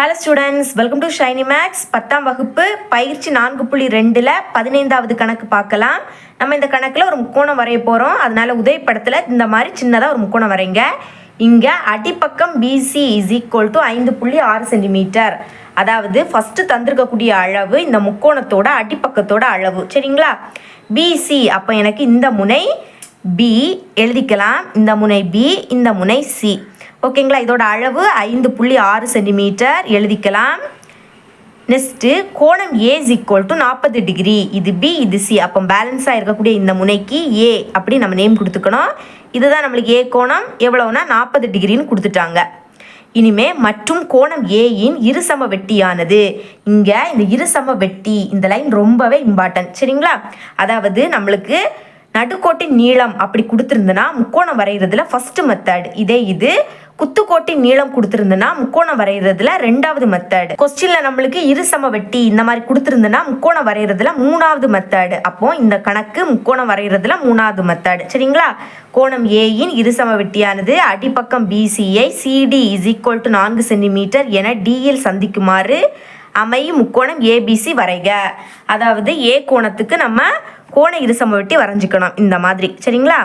Hello students welcome to Shiny Maths பத்தாம் வகுப்பு பயிற்சி நான்கு புள்ளி ரெண்டில் பதினைந்தாவது கணக்கு பார்க்கலாம். நம்ம இந்த கணக்கில் ஒரு முக்கோணம் வரைய போகிறோம் அதனால் உதவி படத்தில் இந்த மாதிரி சின்னதாக ஒரு முக்கோணம் வரைங்க. இங்கே அடிப்பக்கம் பிசி இஸ் ஈக்குவல் டு ஐந்து புள்ளி ஆறு சென்டிமீட்டர். அதாவது ஃபஸ்ட்டு தந்திருக்கக்கூடிய அளவு இந்த முக்கோணத்தோட அடிப்பக்கத்தோட அளவு. சரிங்களா? பிசி அப்போ எனக்கு இந்த முனை பி எழுதிக்கலாம். இந்த முனை பி இந்த முனை சி ஓகேங்களா? இதோட அளவு ஐந்து புள்ளி ஆறு சென்டிமீட்டர். எழுதிக்கலாம். நெக்ஸ்ட்டு கோணம் ஏ இஸ் ஈக்குவல் டு நாற்பது டிகிரி. இது பி இது சி அப்போ பேலன்ஸாக இருக்கக்கூடிய இந்த முனைக்கு ஏ அப்படி நம்ம நேம் கொடுத்துக்கணும். இதுதான் நம்மளுக்கு ஏ கோணம். எவ்வளோனா நாற்பது டிகிரின்னு கொடுத்துட்டாங்க. இனிமே மற்றும் கோணம் ஏயின் இருசம வெட்டியானது. இங்கே இந்த இருசம வெட்டி இந்த லைன் ரொம்பவே இம்பார்ட்டன்ட் சரிங்களா? அதாவது நம்மளுக்கு நடுக்கோட்டின் நீளம் அப்படி கொடுத்துருந்துன்னா முக்கோணம் வரைகிறதுல ஃபஸ்ட்டு மெத்தட் இதே இது குத்துக்கோட்டின் நீளம் கொடுத்துருந்துன்னா முக்கோணம் வரைகிறதுல ரெண்டாவது மெத்தட் கொஸ்டின்ல நம்மளுக்கு இரு சம வெட்டி இந்த மாதிரி கொடுத்துருந்துன்னா முக்கோணம் வரைகிறதுல மூணாவது மெத்தட் அப்போ இந்த கணக்கு முக்கோணம் வரைகிறதுல மூணாவது மெத்தட் சரிங்களா? கோணம் ஏயின் இருசம வெட்டியானது அடிப்பக்கம் PCI CD is equal to நான்கு சென்டிமீட்டர் என டியில் சந்திக்குமாறு அமையும் முக்கோணம் ஏபிசி வரைக. அதாவது ஏ கோணத்துக்கு நம்ம கோண இருசம வெட்டி வரைஞ்சிக்கணும். இந்த மாதிரி. சரிங்களா?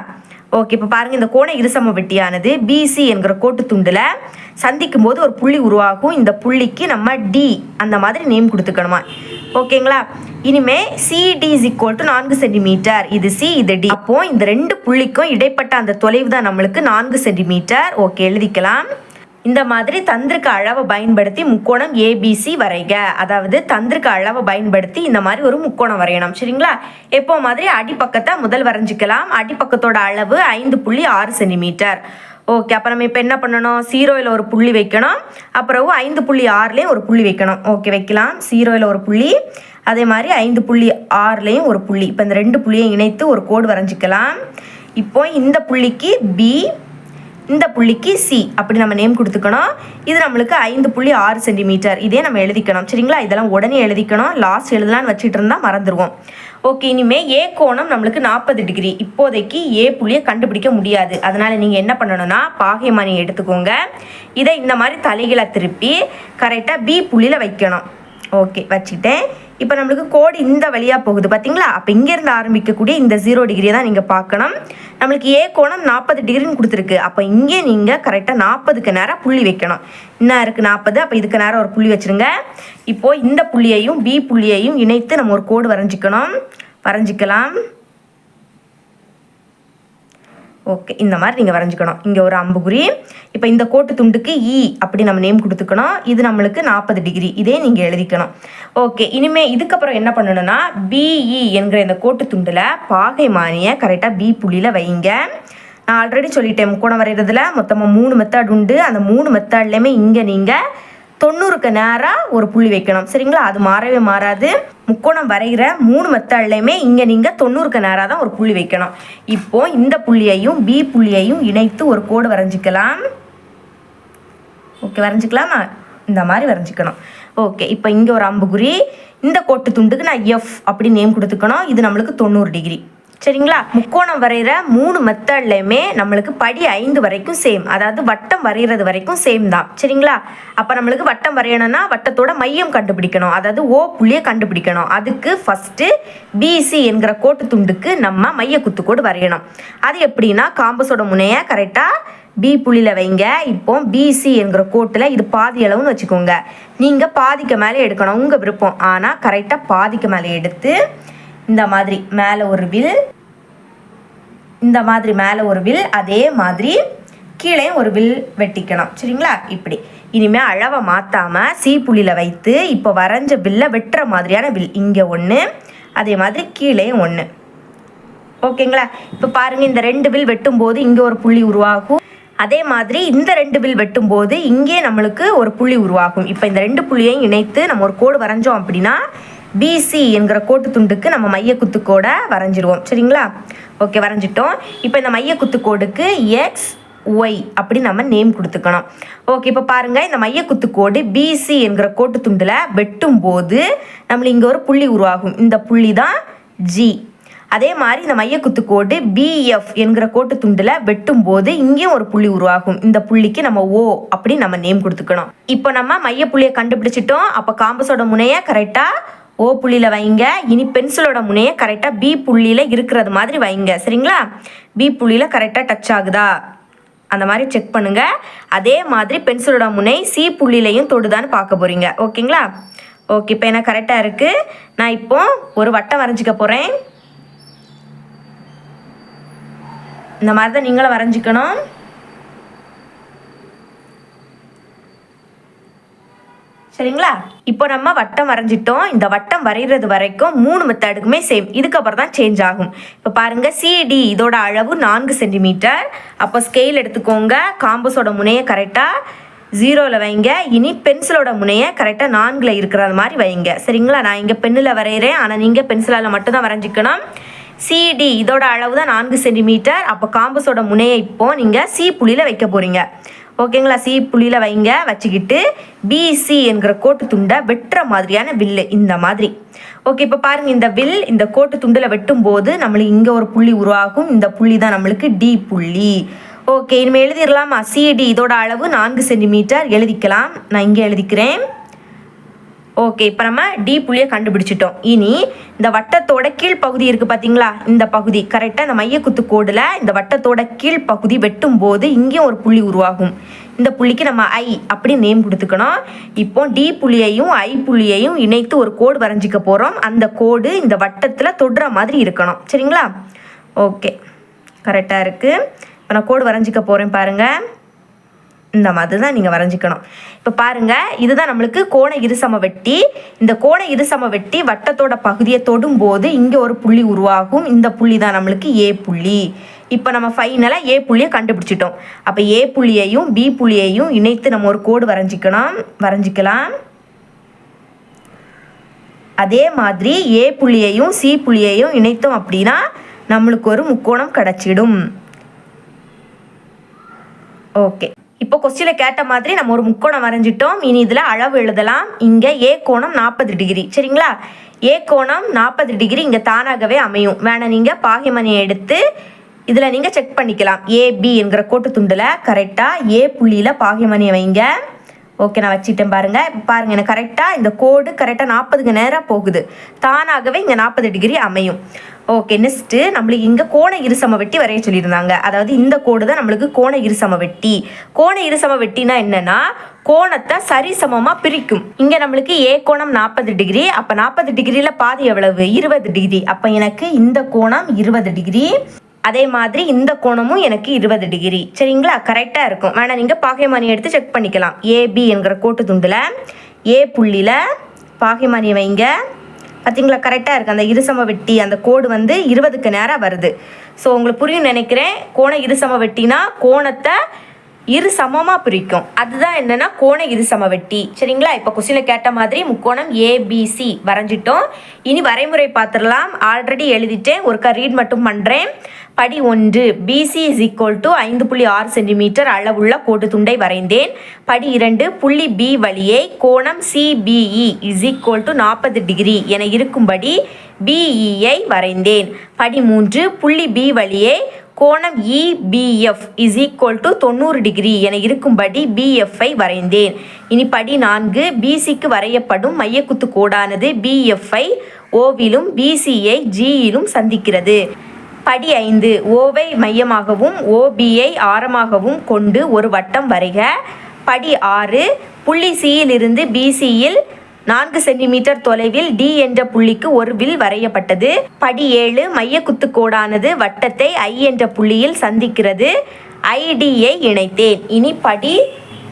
ஓகே இப்போ பாருங்கள் இந்த கோண இருசம வெட்டியானது பிசி என்கிற கோட்டு துண்டில் சந்திக்கும் போது ஒரு புள்ளி உருவாகும். இந்த புள்ளிக்கு நம்ம டி அந்த மாதிரி நேம் கொடுத்துக்கணுமா? ஓகேங்களா இனிமே சிடி இஸ் ஈக்குவல் டு நான்கு சென்டிமீட்டர் இது சி இது டி அப்போ இந்த ரெண்டு புள்ளிக்கும் இடைப்பட்ட அந்த தொலைவு தான் நம்மளுக்கு நான்கு சென்டிமீட்டர் ஓகே எழுதிக்கலாம். இந்த மாதிரி தந்திருக்க அளவை பயன்படுத்தி முக்கோணம் ஏபிசி வரைக. அதாவது தந்திருக்க அளவை பயன்படுத்தி இந்த மாதிரி ஒரு முக்கோணம் வரையணும். சரிங்களா? எப்போ மாதிரி அடிப்பக்கத்தை முதல் வரைஞ்சிக்கலாம். அடிப்பக்கத்தோட அளவு ஐந்து புள்ளி ஆறு சென்டிமீட்டர். ஓகே அப்போ நம்ம இப்போ என்ன பண்ணணும்? சீரோயில் ஒரு புள்ளி வைக்கணும். அப்புறம் ஐந்து புள்ளி ஆறுலேயும் ஒரு புள்ளி வைக்கணும். ஓகே வைக்கலாம். சீரோயில் ஒரு புள்ளி அதே மாதிரி ஐந்து புள்ளி ஆறுலேயும் ஒரு புள்ளி. இப்போ இந்த ரெண்டு புள்ளியை இணைத்து ஒரு கோடு வரைஞ்சிக்கலாம். இப்போ இந்த புள்ளிக்கு பி இந்த புள்ளிக்கு சி அப்படி நம்ம நேம் கொடுத்துக்கணும். இது நம்மளுக்கு ஐந்து புள்ளி ஆறு சென்டிமீட்டர் இதே நம்ம எழுதிக்கணும். சரிங்களா? இதெல்லாம் உடனே எழுதிக்கணும். லாஸ்ட் எழுதலாம்னு வச்சுட்டு இருந்தால் மறந்துடுவோம் ஓகே இனிமேல் ஏ கோணம் நம்மளுக்கு நாற்பது டிகிரி இப்போதைக்கு ஏ புள்ளியை கண்டுபிடிக்க முடியாது. அதனால் நீங்கள் என்ன பண்ணணும்னா பாகைமணி எடுத்துக்கோங்க. இதை இந்த மாதிரி தலைகளை திருப்பி கரெக்டாக பி புள்ளியில் வைக்கணும். ஓகே வச்சுட்டேன். இப்போ நம்மளுக்கு கோடு இந்த வழியாக போகுது பார்த்தீங்களா அப்போ இங்கேருந்து ஆரம்பிக்கக்கூடிய இந்த ஜீரோ டிகிரியை தான் நீங்கள் பார்க்கணும். நம்மளுக்கு ஏ கோணம் நாற்பது டிகிரின்னு கொடுத்துருக்கு. அப்போ இங்கே நீங்கள் கரெக்டாக நாற்பதுக்கு நேரம் புள்ளி வைக்கணும். என்ன இருக்குது நாற்பது அப்போ இதுக்கு நேரம் ஒரு புள்ளி வச்சுருங்க. இப்போது இந்த புள்ளியையும் பி புள்ளியையும் இணைத்து நம்ம ஒரு கோடு வரைஞ்சிக்கணும். வரைஞ்சிக்கலாம். ஓகே இந்த மாதிரி நீங்கள் வரைஞ்சிக்கணும். இங்கே ஒரு அம்புகுறி இப்போ இந்த கோட்டு துண்டுக்கு இ அப்படி நம்ம நேம் கொடுத்துக்கணும். இது நம்மளுக்கு நாற்பது டிகிரி இதே நீங்கள் எழுதிக்கணும். ஓகே இனிமேல் இதுக்கப்புறம் என்ன பண்ணணும்னா பிஇ என்கிற இந்த கோட்டு துண்டில் பாகை மானியை கரெக்டாக பி புள்ளியில் வைங்க. நான் ஆல்ரெடி சொல்லிட்டேன் முக்கோணம் வரைகிறதுல மொத்தமாக மூணு மெத்தட் உண்டு. அந்த மூணு மெத்தட்லேயுமே இங்கே நீங்கள் தொண்ணூறுக்கு நேராக ஒரு புள்ளி வைக்கணும். சரிங்களா? அது மாறவே மாறாது. முக்கோணம் வரைகிற மூணு மெத்தட்லையுமே இங்கே நீங்கள் தொண்ணூறுக்கு நேராக தான் ஒரு புள்ளி வைக்கணும். இப்போ இந்த புள்ளியையும் பி புள்ளியையும் இணைத்து ஒரு கோடு வரைஞ்சிக்கலாம். ஓகே வரைஞ்சிக்கலாமா. இந்த மாதிரி வரைஞ்சிக்கணும். ஓகே இப்போ இங்கே ஒரு அம்புகுறி இந்த கோட்டு துண்டுக்கு நான் எஃப் அப்படி நேம் கொடுத்துக்கணும். இது நம்மளுக்கு தொண்ணூறு டிகிரி சரிங்களா? முக்கோணம் வரைகிற மூணு மெத்தட்லையுமே நம்மளுக்கு படி ஐந்து வரைக்கும் சேம் அதாவது வட்டம் வரைகிறது வரைக்கும் சேம் தான். சரிங்களா? அப்போ நம்மளுக்கு வட்டம் வரையணும்னா வட்டத்தோட மையம் கண்டுபிடிக்கணும். அதாவது ஓ புள்ளியை கண்டுபிடிக்கணும். அதுக்கு ஃபஸ்ட்டு பிசி என்கிற கோட்டு துண்டுக்கு நம்ம மைய குத்துக்கோடு வரையணும். அது எப்படின்னா காம்பஸோட முனையை கரெக்டாக பி புள்ளியில் வைங்க. இப்போ பிசி என்கிற கோட்டில் இது பாதி அளவுன்னு வச்சுக்கோங்க. நீங்கள் பாதிக்கு மேலே எடுக்கணும். உங்கள் விருப்பம். ஆனால் கரெக்டாக பாதிக்கு மேலே எடுத்து இந்த மாதிரி மேலே ஒரு வில் இந்த மாதிரி மேலே ஒரு வில் அதே மாதிரி கீழே ஒரு வில் வெட்டிக்கணும். சரிங்களா? இப்படி. இனிமேல் அளவை மாற்றாமல் சீ புள்ளியில் வைத்து இப்போ வரைஞ்ச வில்லை வெட்டுற மாதிரியான வில். இங்கே ஒன்று அதே மாதிரி கீழே ஒன்று ஓகேங்களா? இப்போ பாருங்கள் இந்த ரெண்டு வில் வெட்டும்போது இங்கே ஒரு புள்ளி உருவாகும். அதே மாதிரி இந்த ரெண்டு வில் வெட்டும்போது இங்கே நம்மளுக்கு ஒரு புள்ளி உருவாகும். இப்போ இந்த ரெண்டு புள்ளியையும் இணைத்து நம்ம ஒரு கோடு வரைஞ்சோம் அப்படின்னா பிசி என்கிற கோட்டு துண்டுக்கு நம்ம மைய குத்துக்கோடை வரைஞ்சிடுவோம் சரிங்களா? ஓகே வரைஞ்சிட்டோம். இப்போ இந்த மைய குத்துக்கோடுக்கு எக்ஸ் ஒய் அப்படி நம்ம நேம் கொடுத்துக்கணும். ஓகே இப்போ பாருங்கள் இந்த மைய குத்துக்கோடு பிசி என்கிற கோட்டு துண்டில் வெட்டும் போது நம்மளுக்கு இங்கே ஒரு புள்ளி உருவாகும். இந்த புள்ளி தான் ஜி அதே மாதிரி இந்த மைய குத்துக்கோடு பிஎஃப் என்கிற கோட்டு துண்டில் வெட்டும் போது இங்கேயும் ஒரு புள்ளி உருவாகும். இந்த புள்ளிக்கு நம்ம ஓ அப்படி நம்ம நேம் கொடுத்துக்கணும். இப்போ நம்ம மைய புள்ளியை கண்டுபிடிச்சிட்டோம். அப்போ காம்பஸோட முனையை கரெக்டாக ஓ புள்ளியில் வைங்க. இனி பென்சிலோட முனையை கரெக்டாக பி புள்ளியில் இருக்கிறது மாதிரி வைங்க. சரிங்களா? பி புள்ளியில் கரெக்டாக டச் ஆகுதா? அந்த மாதிரி செக் பண்ணுங்க. அதே மாதிரி பென்சிலோட முனை சி புள்ளிலையும் தொடுதான்னு பார்க்க போறீங்க. ஓகேங்களா? ஓகே இப்போ என்ன கரெக்டாக இருக்குது நான் இப்போ ஒரு வட்டம் வரைஞ்சிக்க போகிறேன் இந்த மாதிரி தான் நீங்களும் வரைஞ்சிக்கணும். சரிங்களா? இப்போ நம்ம வட்டம் வரைஞ்சிட்டோம். இந்த வட்டம் வரைகிறது வரைக்கும் மூணு மெத்தடுக்குமே சேம் இதுக்கப்புறம் தான் சேஞ்ச் ஆகும். இப்போ பாருங்க சிடி இதோட அளவு நான்கு சென்டிமீட்டர் அப்போ ஸ்கேல் எடுத்துக்கோங்க. காம்பஸோட முனையை கரெக்டாக ஜீரோவில் வைங்க. இனி பென்சிலோட முனையை கரெக்டாக நான்கில் இருக்கிற மாதிரி வைங்க. சரிங்களா? நான் இங்கே பெண்ணில் வரைகிறேன் ஆனால் நீங்கள் பென்சிலால் மட்டும்தான் வரைஞ்சிக்கணும். சிடி இதோட அளவு தான் நான்கு சென்டிமீட்டர் அப்போ காம்பஸோட முனையை இப்போது நீங்கள் சி புள்ளியில் வைக்க போகிறீங்க ஓகேங்களா? சி புள்ளியில் வைங்க. வச்சுக்கிட்டு பிசி என்கிற கோட்டு துண்டை வெட்டுற மாதிரியான வில்லு இந்த மாதிரி. ஓகே இப்போ பாருங்கள் இந்த வில் இந்த கோட்டு துண்டில் வெட்டும் போது நம்மளுக்கு இங்கே ஒரு புள்ளி உருவாகும். இந்த புள்ளி தான் நம்மளுக்கு டி புள்ளி. ஓகே இனிமேல் எழுதிடலாமா? சிடி இதோட அளவு நான்கு சென்டிமீட்டர் எழுதிக்கலாம். நான் இங்கே எழுதிக்கிறேன். ஓகே இப்போ நம்ம டி புள்ளியை கண்டுபிடிச்சிட்டோம். இனி இந்த வட்டத்தோட கீழ் பகுதி இருக்குது பார்த்தீங்களா இந்த பகுதி. கரெக்டாக இந்த மையக்குத்து கோடில் இந்த வட்டத்தோட கீழ்ப்பகுதி வெட்டும் போது இங்கேயும் ஒரு புள்ளி உருவாகும். இந்த புள்ளிக்கு நம்ம ஐ அப்படி நேம் கொடுத்துக்கணும். இப்போ டி புள்ளியையும் ஐ புள்ளியையும் இணைத்து ஒரு கோடு வரைஞ்சிக்க போகிறோம் அந்த கோடு இந்த வட்டத்தில் தொடுற மாதிரி இருக்கணும். சரிங்களா? ஓகே கரெக்டாக இருக்குது இப்போ நான் கோடு வரைஞ்சிக்க போகிறேன் பாருங்கள் இந்த மாதிரி தான் நீங்கள் வரைஞ்சிக்கணும். இப்போ பாருங்கள் இதுதான் நம்மளுக்கு கோண இருசம வெட்டி. இந்த கோண இருசம வெட்டி வட்டத்தோட பகுதியை தொடும்போது இங்கே ஒரு புள்ளி உருவாகும். இந்த புள்ளி தான் நம்மளுக்கு ஏ புள்ளி. இப்போ நம்ம ஃபைனலாக ஏ புள்ளியை கண்டுபிடிச்சிட்டோம். அப்போ ஏ புள்ளியையும் பி புள்ளியையும் இணைத்து நம்ம ஒரு கோடு வரைஞ்சிக்கணும். வரைஞ்சிக்கலாம். அதே மாதிரி ஏ புள்ளியையும் சி புள்ளியையும் இணைத்தோம் அப்படின்னா நம்மளுக்கு ஒரு முக்கோணம் கிடச்சிடும். ஓகே இப்போ கொஸ்டினில் கேட்ட மாதிரி நம்ம ஒரு முக்கோணம் வரைஞ்சிட்டோம். இனி இதில் அளவு எழுதலாம். இங்கே ஏ கோணம் நாற்பது டிகிரி. சரிங்களா? ஏ கோணம் நாற்பது டிகிரி இங்கே தானாகவே அமையும். வேணாம் நீங்கள் பாகிமணியை எடுத்து இதில் நீங்கள் செக் பண்ணிக்கலாம். ஏபி என்கிற கோட்டு துண்டில் கரெக்டாக ஏ புள்ளியில் பாகிமணியை வைங்க. ஓகே நான் வச்சுட்டேன் பாருங்கள் இப்போ பாருங்கள் எனக்கு கரெக்டாக இந்த கோடு கரெக்டாக நாற்பதுக்கு நேராக போகுது. தானாகவே இங்கே நாற்பது டிகிரி அமையும். ஓகே நெக்ஸ்ட்டு நம்மளுக்கு இங்கே கோண இருசம வெட்டி வரைய சொல்லியிருந்தாங்க. அதாவது இந்த கோடு தான் நம்மளுக்கு கோண இருசம வெட்டி. கோண இருசம வெட்டினா என்னென்னா கோணத்தை சரிசமமாக பிரிக்கும். இங்கே நம்மளுக்கு ஏ கோணம் நாற்பது டிகிரி அப்போ நாற்பது டிகிரியில் பாதி எவ்வளவு? இருபது டிகிரி அப்போ எனக்கு இந்த கோணம் இருபது டிகிரி அதே மாதிரி இந்த கோணமும் எனக்கு இருபது டிகிரி. சரிங்களா? கரெக்டாக இருக்கும். வேணால் நீங்கள் பாகைமானி எடுத்து செக் பண்ணிக்கலாம். ஏபி என்கிற கோட்டு துண்டில் ஏ புள்ளியில் பாகைமானி வைங்க. பார்த்தீங்களா கரெக்டாக இருக்குது அந்த இருசம வெட்டி அந்த கோடு வந்து இருபதுக்கு நேரம் வருது. ஸோ உங்களுக்கு புரியும் நினைக்கிறேன். கோண இருசம வெட்டினா கோணத்தை இரு சமமாக பிரிக்கும். அதுதான் என்னன்னா கோண இரு சம வெட்டி. சரிங்களா? இப்போ கொஸ்டினில் கேட்ட மாதிரி முக்கோணம் ஏபிசி வரைஞ்சிட்டோம். இனி வரைமுறை பார்த்துடலாம். ஆல்ரெடி எழுதிட்டேன். ஒருக்கா ரீட் மட்டும் பண்ணுறேன் படி ஒன்று பிசி இஸ் ஈக்குவல் டு ஐந்து புள்ளி ஆறு சென்டிமீட்டர் அளவுள்ள கோட்டு துண்டை வரைந்தேன். படி இரண்டு புள்ளி பி வழியை கோணம் சிபிஇ இஸ் ஈக்குவல் டு நாற்பது டிகிரி என இருக்கும்படி பிஇயை e வரைந்தேன். படி மூன்று புள்ளி பி வழியே கோணம் இபிஎஃப் இஸ் ஈக்குவல் டு தொண்ணூறு டிகிரி என இருக்கும்படி பிஎஃப்ஐ வரைந்தேன். இனி படி நான்கு பிசிக்கு வரையப்படும் மையக்குத்து கோடானது பிஎஃப்ஐ ஓவிலும் பிசிஐ ஜியிலும் சந்திக்கிறது. படி ஐந்து ஓவை மையமாகவும் ஓபிஐ ஆரமாகவும் கொண்டு ஒரு வட்டம் வரைக. படி ஆறு புள்ளி சியிலிருந்து பிசியில் நான்கு சென்டிமீட்டர் தொலைவில் டி என்ற புள்ளிக்கு ஒரு வில் வரையப்பட்டது. படி ஏழு மைய குத்துக்கோடானது வட்டத்தை ஐ என்ற புள்ளியில் சந்திக்கிறது. ஐடியை இணைத்தேன். இனி படி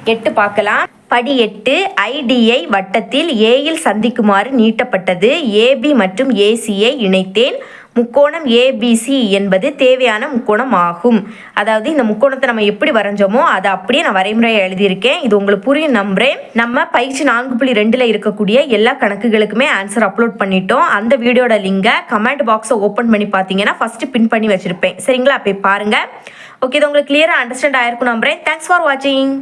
எட்டு பார்க்கலாம். படி எட்டு ஐடியை வட்டத்தில் ஏயில் சந்திக்குமாறு நீட்டப்பட்டது. ஏபி மற்றும் ஏசியை இணைத்தேன். முக்கோணம் ஏபிசி என்பது தேவையான முக்கோணம் ஆகும் அதாவது இந்த முக்கோணத்தை நம்ம எப்படி வரைஞ்சோமோ அதை அப்படியே நான் வரைமுறையை எழுதியிருக்கேன். இது உங்களுக்கு புரியும் நம்புறேன். நம்ம பயிற்சி நான்கு புள்ளி ரெண்டில் இருக்கக்கூடிய எல்லா கணக்குகளுக்குமே ஆன்சர் அப்லோட் பண்ணிட்டோம். அந்த வீடியோட லிங்கை கமெண்ட் பாக்ஸை ஓப்பன் பண்ணி பார்த்தீங்கன்னா ஃபஸ்ட்டு பின் பண்ணி வச்சுருப்பேன். சரிங்களா? போய் பாருங்கள் ஓகே இது உங்களுக்கு கிளியராக அண்டர்ஸ்டாண்ட் ஆயிருக்கும் நம்புறேன். தேங்க்ஸ் ஃபார் வாட்சிங்